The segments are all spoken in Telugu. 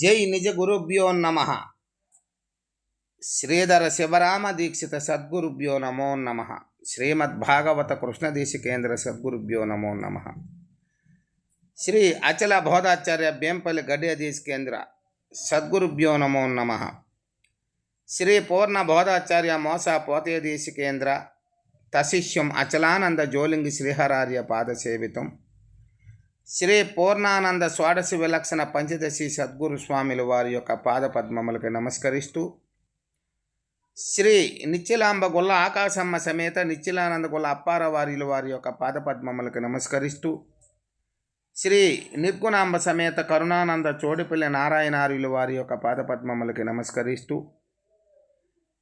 జై నిజ గురుభ్యో నమ. శ్రీధర శివరామ దీక్షిత సద్గురుభ్యో నమో నమ. శ్రీమద్భాగవత కృష్ణదేశికేంద్ర సద్గురుభ్యో నమో నమ. శ్రీ అచల బోధాచార్య బేంపల్లి గడ్డేదీశ్ కేంద్ర సద్గురుభ్యో నమో నమ. శ్రీ పూర్ణ బోధాచార్య మోస పోతేదీశ కేంద్ర తశిష్యం అచలానంద జోలింగి శ్రీహరార్య పాదసేవితం శ్రీ పూర్ణానంద షోడశి విలక్షణ పంచదశి సద్గురు స్వామిలు వారి యొక్క పాదపద్మములకు నమస్కరిస్తూ శ్రీ నిచ్చిలాంబ గొల్ల ఆకాశమ్మ సమేత నిశ్చిలానంద గొల్ల అప్పారవారిల వారి యొక్క పాదపద్మములకు నమస్కరిస్తూ శ్రీ నిర్గుణాంబ సమేత కరుణానంద చోడిపల్లి నారాయణార్యుల వారి యొక్క పాదపద్మములకి నమస్కరిస్తూ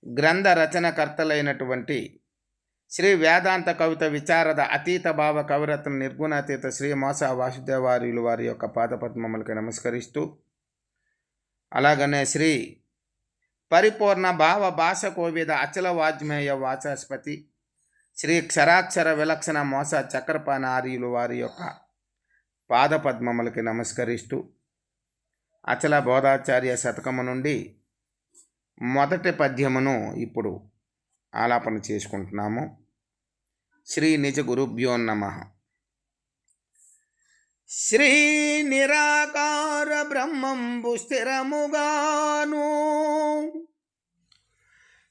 గ్రంథ రచనకర్తలైనటువంటి శ్రీ వేదాంత కవిత విచాರದ అతీత భావ కవిరత్న నిర్గుణాతీత శ్రీ మోస వాసుదేవారియులు వారి యొక్క పాదపద్మములకి నమస్కరిస్తూ అలాగనే శ్రీ పరిపూర్ణ భావ భాష కోవిద అచల వాజ్మేయ వాచస్పతి శ్రీ క్షరాక్షర విలక్షణ మోస చక్రపాణ ఆర్యులు వారి యొక్క పాదపద్మములకి నమస్కరిస్తూ అచల బోధాచార్య శతకము నుండి మొదటి పద్యమును ఇప్పుడు ఆలాపన చేసుకుంటున్నాము. శ్రీ నిజ గురుభ్యో నమ. శ్రీ నిరాకార బ్రహ్మంబు స్థిరముగాను.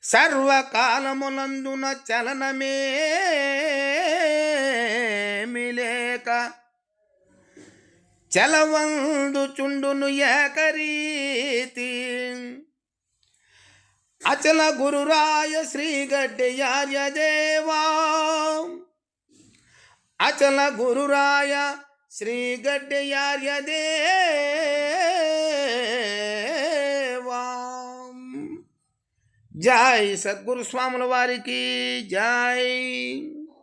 సర్వకాలములందున చలనమే మిలేక చలవందు చుండును ఏకరీతి. అచల గురురాయ శ్రీగడ్డయార్య దేవా అచల గురురాయ శ్రీగడ్డయార్య దేవా జై సద్గురు స్వాముల వారికి జై